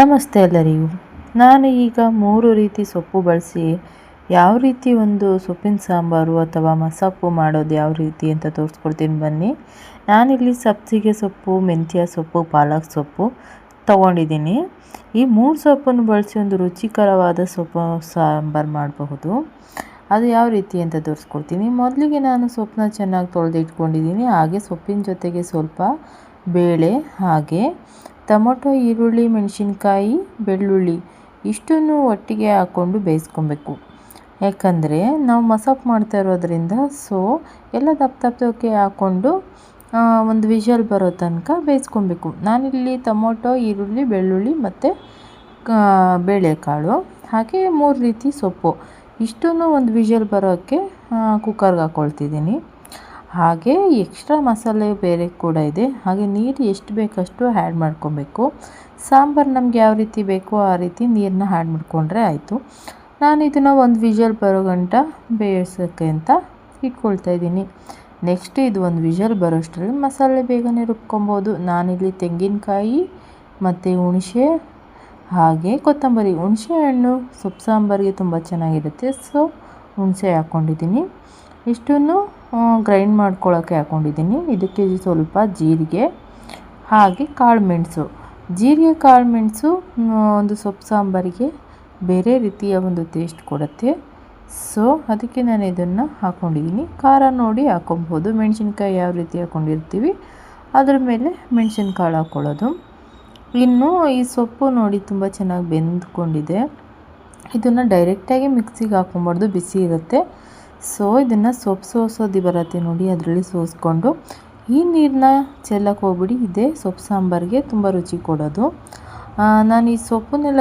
ನಮಸ್ತೆ ಎಲ್ಲರಿಗೂ. ನಾನು ಈಗ ಮೂರು ರೀತಿ ಸೊಪ್ಪು ಬಳಸಿ ಯಾವ ರೀತಿ ಒಂದು ಸೊಪ್ಪಿನ ಸಾಂಬಾರು ಅಥವಾ ಮಸಪ್ಪು ಮಾಡೋದು ಯಾವ ರೀತಿ ಅಂತ ತೋರಿಸ್ಕೊಡ್ತೀನಿ ಬನ್ನಿ. ನಾನಿಲ್ಲಿ ಸಬ್ಸಿಗೆ ಸೊಪ್ಪು, ಮೆಂತ್ಯ ಸೊಪ್ಪು, ಪಾಲಕ್ ಸೊಪ್ಪು ತಗೊಂಡಿದ್ದೀನಿ. ಈ ಮೂರು ಸೊಪ್ಪನ್ನು ಬಳಸಿ ಒಂದು ರುಚಿಕರವಾದ ಸೊಪ್ಪು ಸಾಂಬಾರು ಮಾಡಬಹುದು. ಅದು ಯಾವ ರೀತಿ ಅಂತ ತೋರಿಸ್ಕೊಡ್ತೀನಿ. ಮೊದಲಿಗೆ ನಾನು ಸೊಪ್ಪನ್ನ ಚೆನ್ನಾಗಿ ತೊಳೆದಿಟ್ಕೊಂಡಿದ್ದೀನಿ. ಹಾಗೆ ಸೊಪ್ಪಿನ ಜೊತೆಗೆ ಸ್ವಲ್ಪ ಬೇಳೆ, ಹಾಗೆ ಟೊಮೊಟೊ, ಈರುಳ್ಳಿ, ಮೆಣಸಿನ್ಕಾಯಿ, ಬೆಳ್ಳುಳ್ಳಿ ಇಷ್ಟನ್ನು ಒಟ್ಟಿಗೆ ಹಾಕ್ಕೊಂಡು ಬೇಯಿಸ್ಕೊಬೇಕು. ಯಾಕಂದರೆ ನಾವು ಮಸಾಪ್ ಮಾಡ್ತಾ ಇರೋದ್ರಿಂದ ಸೊ ಎಲ್ಲ ದಪ್ಪ ದಪ್ಪಕ್ಕೆ ಹಾಕ್ಕೊಂಡು ಒಂದು ವಿಷಲ್ ಬರೋ ತನಕ ಬೇಯಿಸ್ಕೊಬೇಕು. ನಾನಿಲ್ಲಿ ಟೊಮೊಟೊ, ಈರುಳ್ಳಿ, ಬೆಳ್ಳುಳ್ಳಿ ಮತ್ತು ಬೇಳೆಕಾಳು, ಹಾಗೆ ಮೂರು ರೀತಿ ಸೊಪ್ಪು. ಇಷ್ಟನ್ನು ಒಂದು ವಿಷಲ್ ಬರೋಕ್ಕೆ ಕುಕ್ಕರ್ಗೆ ಹಾಕ್ಕೊಳ್ತಿದ್ದೀನಿ ಹಾಗೆ ಎಕ್ಸ್ಟ್ರಾ ಮಸಾಲೆ ಬೇರೆ ಕೂಡ ಇದೆ. ಹಾಗೆ ನೀರು ಎಷ್ಟು ಬೇಕಷ್ಟು ಆ್ಯಡ್ ಮಾಡ್ಕೊಬೇಕು. ಸಾಂಬಾರು ನಮ್ಗೆ ಯಾವ ರೀತಿ ಬೇಕೋ ಆ ರೀತಿ ನೀರನ್ನ ಆ್ಯಡ್ ಮಾಡಿಕೊಂಡ್ರೆ ಆಯಿತು. ನಾನು ಇದನ್ನು ಒಂದು ವಿಷಲ್ ಬರೋ ಗಂಟ ಬೇಯಿಸೋಕ್ಕೆ ಅಂತ ಇಟ್ಕೊಳ್ತಾ ಇದ್ದೀನಿ. ನೆಕ್ಸ್ಟ್ ಇದು ಒಂದು ವಿಷಲ್ ಬರೋಷ್ಟರಲ್ಲಿ ಮಸಾಲೆ ಬೇಗನೆ ರುಬ್ಕೊಬೋದು. ನಾನಿಲ್ಲಿ ತೆಂಗಿನಕಾಯಿ, ಮತ್ತು ಹುಣಸೆ, ಹಾಗೆ ಕೊತ್ತಂಬರಿ. ಹುಣಸೆ ಹಣ್ಣು, ಸೊಪ್ಪು ಸಾಂಬಾರಿಗೆ ತುಂಬ ಚೆನ್ನಾಗಿರುತ್ತೆ. ಸೊ ಹುಣಸೆ ಹಾಕ್ಕೊಂಡಿದ್ದೀನಿ. ಇಷ್ಟನ್ನು ಗ್ರೈಂಡ್ ಮಾಡ್ಕೊಳ್ಳೋಕ್ಕೆ ಹಾಕ್ಕೊಂಡಿದ್ದೀನಿ ಇದಕ್ಕೆ ಸ್ವಲ್ಪ ಜೀರಿಗೆ, ಹಾಗೆ ಕಾಳು ಮೆಣಸು. ಜೀರಿಗೆ, ಕಾಳು ಮೆಣಸು ಒಂದು ಸೊಪ್ಪು ಸಾಂಬಾರಿಗೆ ಬೇರೆ ರೀತಿಯ ಒಂದು ಟೇಸ್ಟ್ ಕೊಡುತ್ತೆ. ಸೊ ಅದಕ್ಕೆ ನಾನು ಇದನ್ನು ಹಾಕ್ಕೊಂಡಿದ್ದೀನಿ ಖಾರ ನೋಡಿ ಹಾಕೊಬೋದು ಮೆಣಸಿನ್ಕಾಯಿ ಯಾವ ರೀತಿ ಹಾಕ್ಕೊಂಡಿರ್ತೀವಿ ಅದ್ರ ಮೇಲೆ ಮೆಣಸಿನ್ಕಾಳು ಹಾಕ್ಕೊಳ್ಳೋದು ಇನ್ನು ಈ ಸೊಪ್ಪು ನೋಡಿ ತುಂಬ ಚೆನ್ನಾಗಿ ಬೆಂದ್ಕೊಂಡಿದೆ. ಇದನ್ನು ಡೈರೆಕ್ಟಾಗಿ ಮಿಕ್ಸಿಗೆ ಹಾಕ್ಕೊಬಾರ್ದು ಬಿಸಿ ಇರುತ್ತೆ. ಸೊ, ಇದನ್ನು ಸೊಪ್ಪು ಸೋಸೋದು ಬರುತ್ತೆ ನೋಡಿ, ಅದರಲ್ಲಿ ಸೋಸ್ಕೊಂಡು. ಈ ನೀರನ್ನ ಚೆಲ್ಲಕ್ಕೆ ಹೋಗ್ಬಿಡಿ, ಇದೇ ಸೊಪ್ಪು ಸಾಂಬಾರಿಗೆ ತುಂಬ ರುಚಿ ಕೊಡೋದು. ನಾನು ಈ ಸೊಪ್ಪನ್ನೆಲ್ಲ